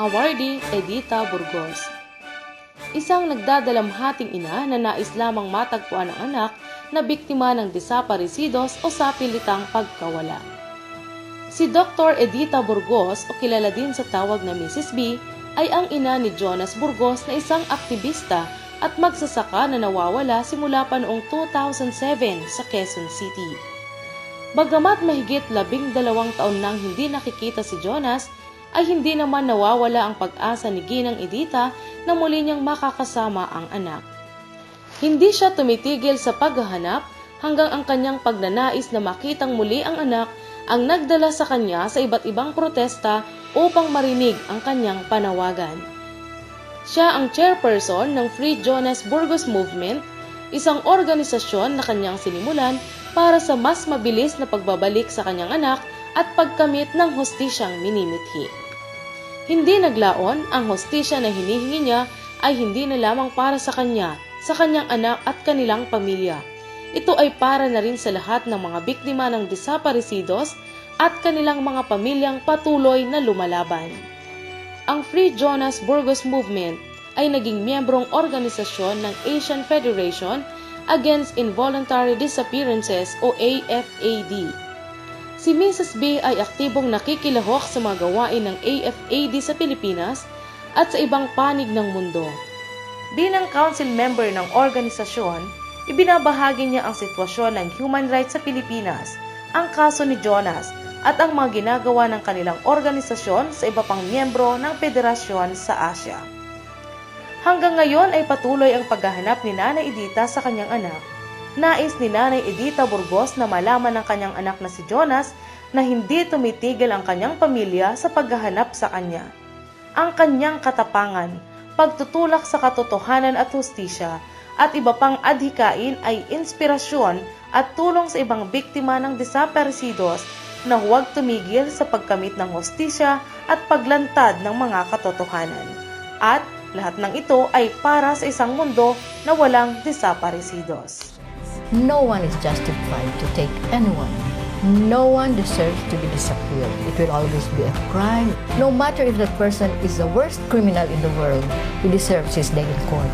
awardee Edita Burgos. Isang nagdadalamhating ina na nais lamang matagpuan ang anak na biktima ng desaparecidos o sapilitang pagkawala. Si Dr. Edita Burgos o kilala din sa tawag na Mrs. B ay ang ina ni Jonas Burgos na isang aktivista at magsasaka na nawawala simula pa noong 2007 sa Quezon City. Bagamat mahigit labing dalawang taon nang hindi nakikita si Jonas, ay hindi naman nawawala ang pag-asa ni Ginang Edita na muli niyang makakasama ang anak. Hindi siya tumitigil sa paghahanap hanggang ang kanyang pagnanais na makitang muli ang anak ang nagdala sa kanya sa iba't ibang protesta upang marinig ang kanyang panawagan. Siya ang chairperson ng Free Jonas Burgos Movement, isang organisasyon na kanyang sinimulan para sa mas mabilis na pagbabalik sa kanyang anak at pagkamit ng hostisyang minimithi. Hindi naglaon, ang hostisya na hinihingi niya ay hindi na lamang para sa kanya, sa kanyang anak at kanilang pamilya. Ito ay para na rin sa lahat ng mga biktima ng desaparecidos at kanilang mga pamilyang patuloy na lumalaban. Ang Free Jonas Burgos Movement ay naging miyembrong organisasyon ng Asian Federation Against Involuntary Disappearances o AFAD. Si Mrs. B ay aktibong nakikilahok sa mga gawain ng AFAD sa Pilipinas at sa ibang panig ng mundo. Bilang council member ng organisasyon, ibinabahagi niya ang sitwasyon ng human rights sa Pilipinas, ang kaso ni Jonas, at ang mga ginagawa ng kanilang organisasyon sa iba pang miyembro ng federasyon sa Asia. Hanggang ngayon ay patuloy ang paghahanap ni Nanay Edita sa kanyang anak. Nais ni Nanay Edita Burgos na malaman ng kanyang anak na si Jonas na hindi tumitigil ang kanyang pamilya sa paghahanap sa kanya. Ang kanyang katapangan, pagtutulak sa katotohanan at hustisya, at iba pang adhikain ay inspirasyon at tulong sa ibang biktima ng desaparecidos na huwag tumigil sa pagkamit ng hostisya at paglantad ng mga katotohanan. At lahat ng ito ay para sa isang mundo na walang desaparecidos. No one is justified to take anyone. No one deserves to be disappeared. It will always be a crime. No matter if that person is the worst criminal in the world, he deserves his day in court.